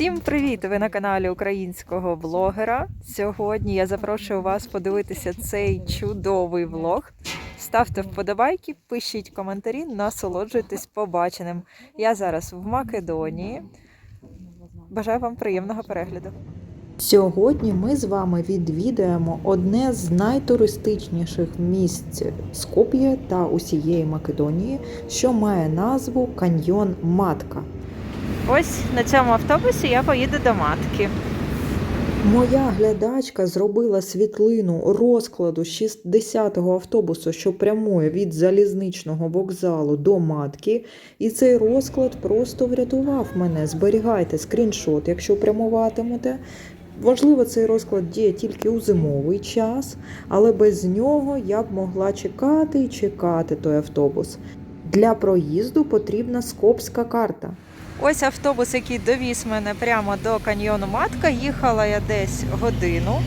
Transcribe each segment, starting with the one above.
Всім привіт! Ви на каналі українського блогера. Сьогодні я запрошую вас подивитися цей чудовий влог. Ставте вподобайки, пишіть коментарі, насолоджуйтесь побаченим. Я зараз в Македонії. Бажаю вам приємного перегляду. Сьогодні ми з вами відвідаємо одне з найтуристичніших місць Скоп'є та усієї Македонії, що має назву Каньйон Матка. Ось на цьому автобусі я поїду до матки. Моя глядачка зробила світлину розкладу 60-го автобусу, що прямує від залізничного вокзалу до матки. І цей розклад просто врятував мене. Зберігайте скріншот, якщо прямуватимете. Важливо, цей розклад діє тільки у зимовий час, але без нього я б могла чекати і чекати той автобус. Для проїзду потрібна скопська карта. Ось автобус, який довіз мене прямо до каньйону Матка. Їхала я десь годину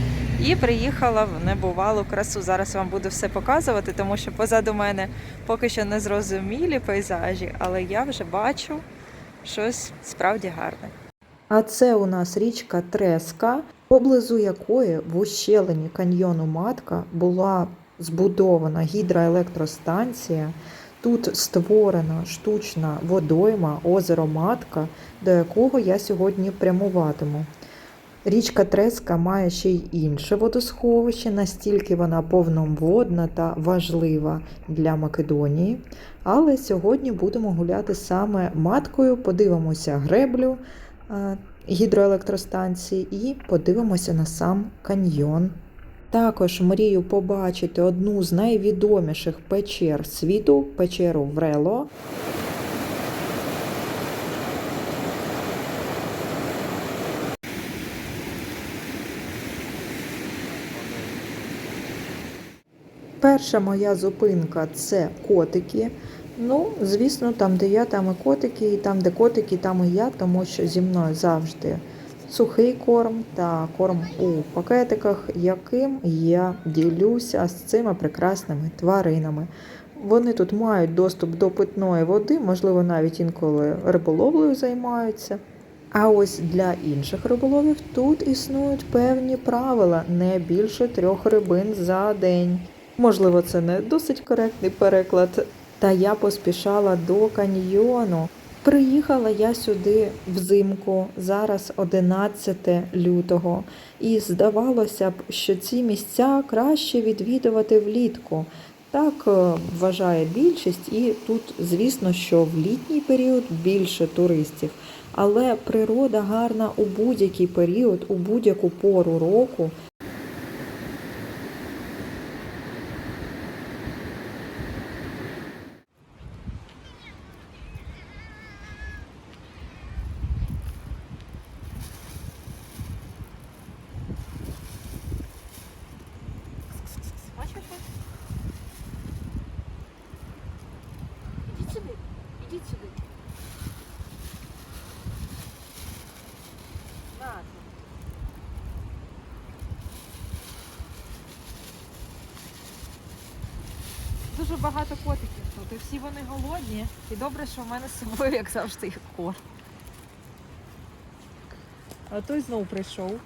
і приїхала в небувалу красу. Зараз вам буду все показувати, тому що позаду мене поки що не зрозумілі пейзажі, але я вже бачу щось справді гарне. А це у нас річка Треска, поблизу якої в ущелині каньйону Матка була збудована гідроелектростанція. Тут створена штучна водойма, озеро Матка, до якого я сьогодні прямуватиму. Річка Треска має ще й інше водосховище, настільки вона повноводна та важлива для Македонії. Але сьогодні будемо гуляти саме маткою, подивимося греблю е, гідроелектростанції і подивимося на сам каньйон. Також мрію побачити одну з найвідоміших печер світу печеру Врело. Перша моя зупинка це котики. Ну, звісно, там, де я, там і котики, і там, де котики, там і я, тому що зі мною завжди сухий корм та корм у пакетиках, яким я ділюся з цими прекрасними тваринами. Вони тут мають доступ до питної води, можливо, навіть інколи риболовлею займаються. А ось для інших риболовів тут існують певні правила не більше трьох рибин за день. Можливо, це не досить коректний переклад. Та я поспішала до каньйону. Приїхала я сюди взимку, зараз 11 лютого, і здавалося б, що ці місця краще відвідувати влітку. Так е, вважає більшість, і тут, звісно, що в літній період більше туристів. Але природа гарна у будь-який період, у будь-яку пору року. Ідіть сюди. Ладно. Дуже багато котиків тут. І всі вони голодні. І добре, що в мене з собою, як завжди, їх корм. А той знову прийшов.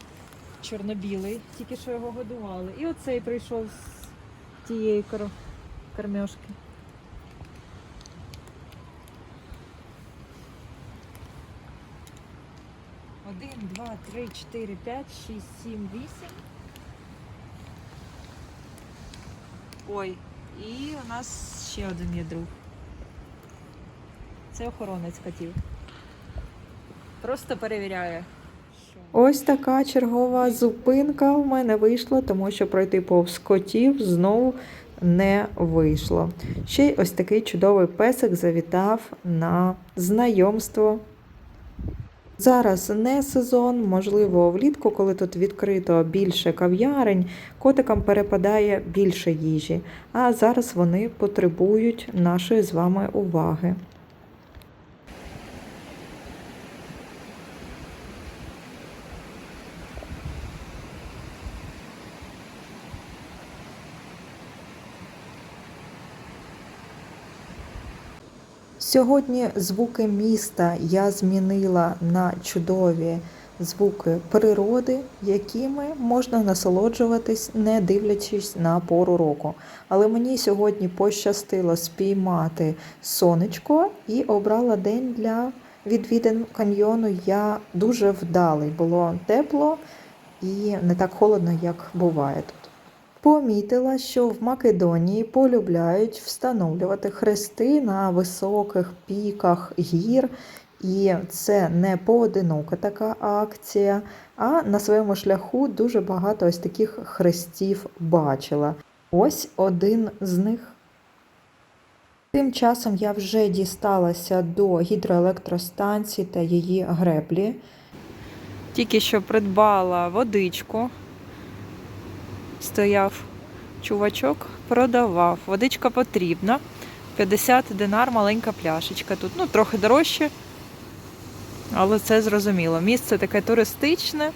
Чорно-білий, тільки що його годували. І оцей прийшов з тієї кормьошки. 2, 3, 4, 5, 6, 7, 8. Ой, і у нас ще один є друг. Це охоронець котів. Просто перевіряє. Ось така чергова зупинка в мене вийшла, тому що пройти повз котів знову не вийшло. Ще й ось такий чудовий песик завітав на знайомство. Зараз не сезон, можливо, влітку, коли тут відкрито більше кав'ярень, котикам перепадає більше їжі, а зараз вони потребують нашої з вами уваги. Сьогодні звуки міста я змінила на чудові звуки природи, якими можна насолоджуватись, не дивлячись на пору року. Але мені сьогодні пощастило спіймати сонечко і обрала день для відвідин каньйону. Я дуже вдалий. Було тепло і не так холодно, як буває. Помітила, що в Македонії полюбляють встановлювати хрести на високих піках гір, і це не поодинока така акція, а на своєму шляху дуже багато ось таких хрестів бачила. Ось один з них. Тим часом я вже дісталася до гідроелектростанції та її греблі. Тільки що придбала водичку. Стояв чувачок, продавав. Водичка потрібна. 50 динар маленька пляшечка тут. Ну, трохи дорожче, але це зрозуміло. Місце таке туристичне.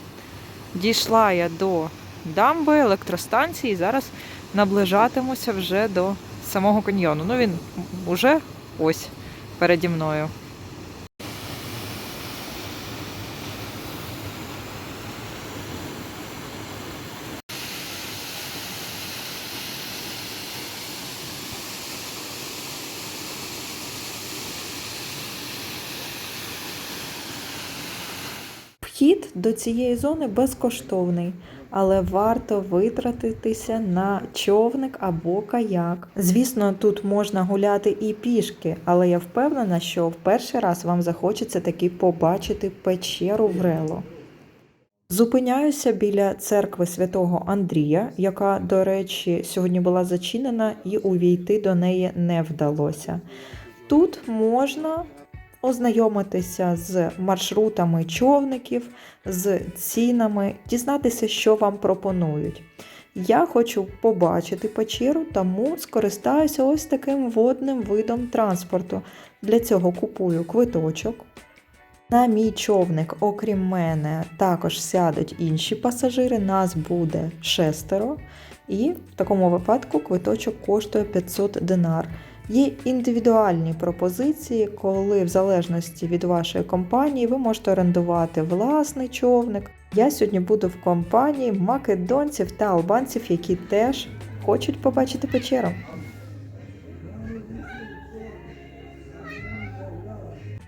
Дійшла я до дамби, електростанції. Зараз наближатимуся вже до самого каньйону. Ну, він уже ось переді мною. Вхід до цієї зони безкоштовний, але варто витратитися на човник або каяк. Звісно, тут можна гуляти і пішки, але я впевнена, що в перший раз вам захочеться таки побачити печеру Врело. Зупиняюся біля церкви святого Андрія, яка, до речі, сьогодні була зачинена і увійти до неї не вдалося. Тут можна ознайомитися з маршрутами човників, з цінами, дізнатися, що вам пропонують. Я хочу побачити печеру, тому скористаюся ось таким водним видом транспорту. Для цього купую квиточок. На мій човник, окрім мене, також сядуть інші пасажири, нас буде шестеро. І в такому випадку квиточок коштує 500 динар. Є індивідуальні пропозиції, коли в залежності від вашої компанії ви можете орендувати власний човник. Я сьогодні буду в компанії македонців та албанців, які теж хочуть побачити печеру.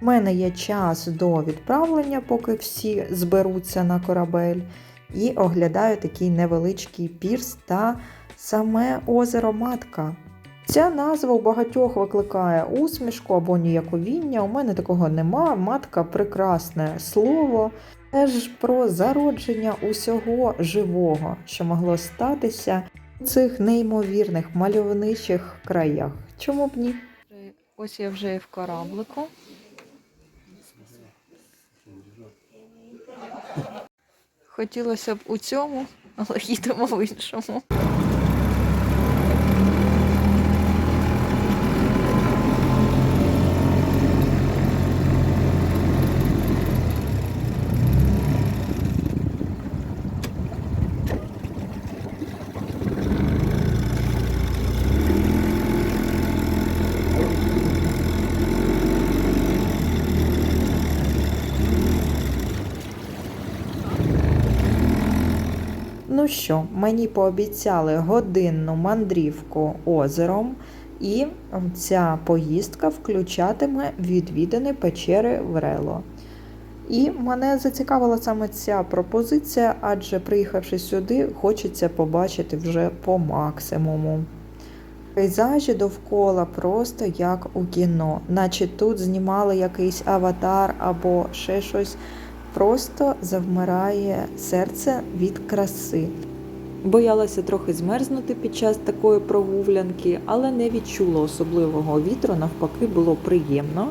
У мене є час до відправлення, поки всі зберуться на корабель, і оглядаю такий невеличкий пірс та саме озеро Матка. Ця назва у багатьох викликає усмішку або ніяковіння. У мене такого нема. Матка прекрасне слово. Теж про зародження усього живого, що могло статися у цих неймовірних мальовничих краях. Чому б ні? Ось я вже в кораблику. Хотілося б у цьому, але їдемо в іншому. Ну що, мені пообіцяли годинну мандрівку озером, і ця поїздка включатиме відвідини печери Врело. І мене зацікавила саме ця пропозиція, адже приїхавши сюди, хочеться побачити вже по максимуму. Пейзажі довкола просто як у кіно, наче тут знімали якийсь аватар або ще щось. Просто завмирає серце від краси. Боялася трохи змерзнути під час такої прогулянки, але не відчула особливого вітру, навпаки, було приємно.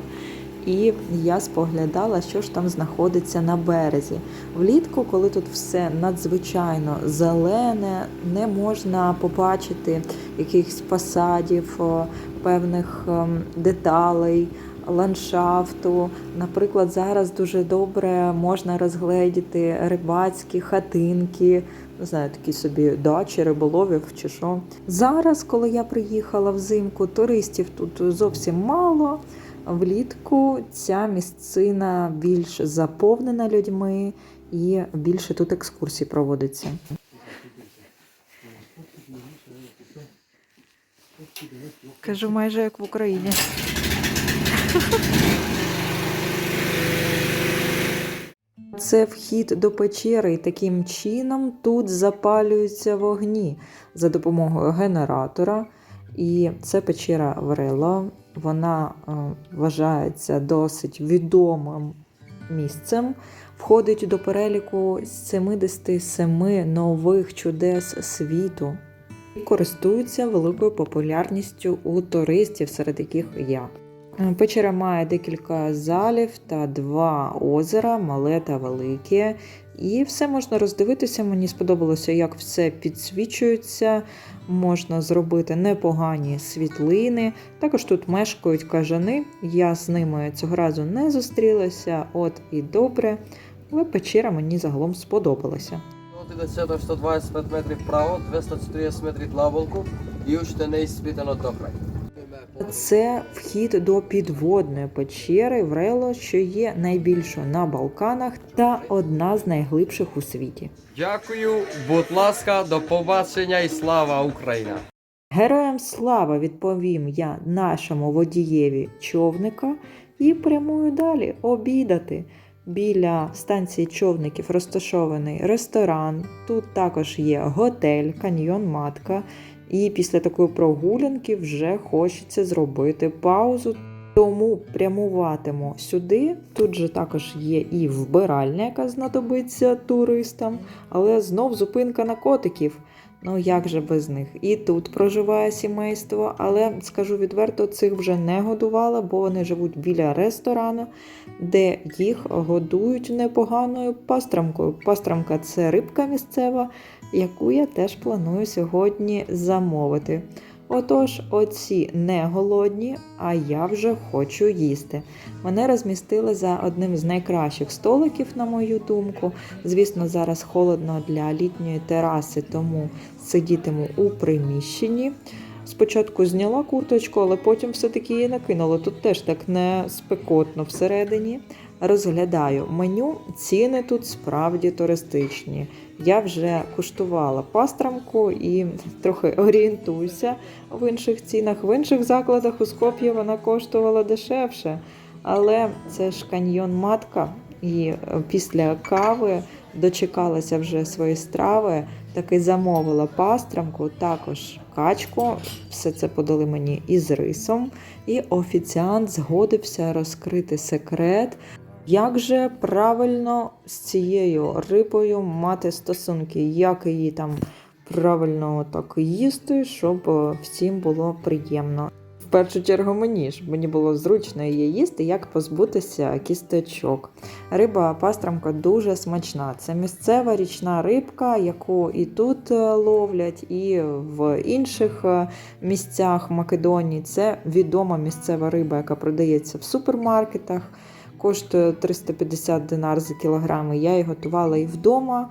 І я споглядала, що ж там знаходиться на березі. Влітку, коли тут все надзвичайно зелене, не можна побачити якихось посадів, о, певних ем, деталей ландшафту. Наприклад, зараз дуже добре можна розгледіти рибацькі хатинки, не знаю, такі собі дачі, риболовів чи що. Зараз, коли я приїхала взимку, туристів тут зовсім мало. Влітку ця місцина більш заповнена людьми, і більше тут екскурсій проводиться. Кажу, майже як в Україні. Це вхід до печери, і таким чином тут запалюються вогні за допомогою генератора. І це печера Врело. Вона е, вважається досить відомим місцем. Входить до переліку 77 нових чудес світу і користується великою популярністю у туристів, серед яких я. Е, Печера має декілька залів та два озера, мале та велике. І все можна роздивитися. Мені сподобалося, як все підсвічується. Можна зробити непогані світлини. Також тут мешкають кажани. Я з ними цього разу не зустрілася, от і добре. Але печера мені загалом сподобалася. 150 125 метрів вправо, 240 метрів плаволку і учте не спітано до. Це вхід до підводної печери Врело, що є найбільшою на Балканах та одна з найглибших у світі. Дякую, будь ласка, до побачення і слава Україна! Героям слава відповім я нашому водієві човника і прямую далі обідати. Біля станції човників розташований ресторан. Тут також є готель, каньйон Матка. І після такої прогулянки вже хочеться зробити паузу. Тому прямуватиму сюди. Тут же також є і вбиральня, яка знадобиться туристам, але знов зупинка на котиків. Ну як же без них? І тут проживає сімейство, але скажу відверто, цих вже не годувала, бо вони живуть біля ресторану, де їх годують непоганою пастрамкою. Пастрамка це рибка місцева, яку я теж планую сьогодні замовити. Отож, оці не голодні, а я вже хочу їсти. Мене розмістили за одним з найкращих столиків, на мою думку. Звісно, зараз холодно для літньої тераси, тому сидітиму у приміщенні. Спочатку зняла курточку, але потім все-таки її накинула. Тут теж так не спекотно всередині. Розглядаю меню, ціни тут справді туристичні. Я вже куштувала пастрамку і трохи орієнтуюся в інших цінах. В інших закладах у Скоп'ї вона коштувала дешевше. Але це ж каньйон матка, і після кави дочекалася вже свої страви, таки замовила пастрамку, також качку. Все це подали мені із рисом. І офіціант згодився розкрити секрет. Як же правильно з цією рибою мати стосунки, як її там правильно так їсти, щоб е, всім було приємно. В першу чергу мені ж мені було зручно її їсти, як позбутися кісточок. Риба пастрамка дуже смачна. Це місцева річна рибка, яку і тут е, ловлять, і в інших е, місцях Македонії. Це відома місцева риба, яка продається в супермаркетах. Коштує 350 динар за кілограм. Я її готувала і вдома.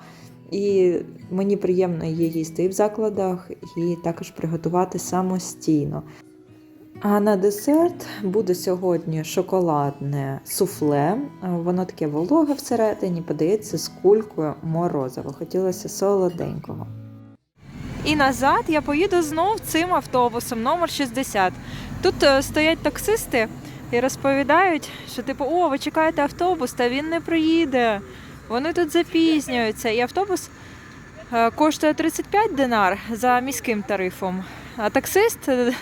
І мені приємно її їсти і в закладах, і також приготувати самостійно. А на десерт буде сьогодні шоколадне суфле. Воно таке вологе всередині, подається з кулькою морозива. Хотілося солоденького. І назад я поїду знов цим автобусом, номер 60. Тут е, стоять таксисти і розповідають, що типу, о, ви чекаєте автобус, та він не приїде. Вони тут запізнюються. І автобус е, коштує 35 динар за міським тарифом. А таксист е,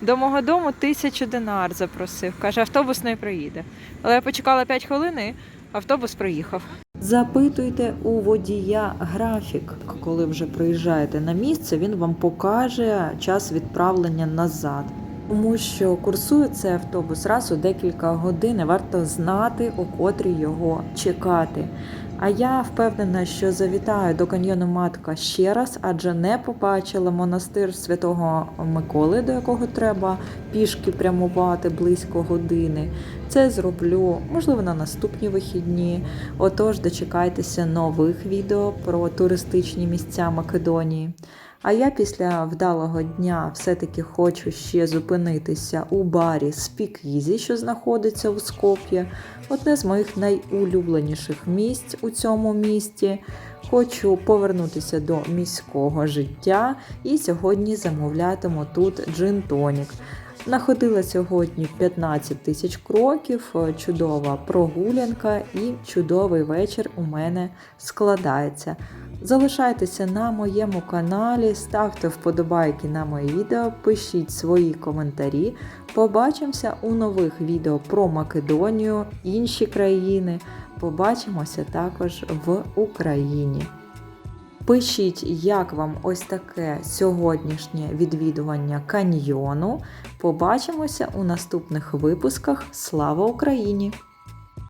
до мого дому тисячу динар запросив. Каже, автобус не приїде. Але я почекала 5 хвилин і автобус приїхав. Запитуйте у водія графік. Коли вже приїжджаєте на місце, він вам покаже час відправлення назад. Тому що курсує цей автобус раз у декілька годин, варто знати, у котрій його чекати. А я впевнена, що завітаю до каньйону Матка ще раз, адже не побачила монастир святого Миколи, до якого треба пішки прямувати близько години. Це зроблю, можливо, на наступні вихідні. Отож, дочекайтеся нових відео про туристичні місця Македонії. А я після вдалого дня все-таки хочу ще зупинитися у барі Спікізі, що знаходиться у Скоп'ї. Одне з моїх найулюбленіших місць у цьому місті. Хочу повернутися до міського життя і сьогодні замовлятиму тут джин-тонік. Находила сьогодні 15 тисяч кроків, е, чудова прогулянка і чудовий вечір у мене складається. Залишайтеся на моєму каналі, ставте вподобайки на мої відео, пишіть свої коментарі. Побачимося у нових відео про Македонію, інші країни. Побачимося також в Україні. Пишіть, як вам ось таке сьогоднішнє відвідування каньйону. Побачимося у наступних випусках. Слава Україні!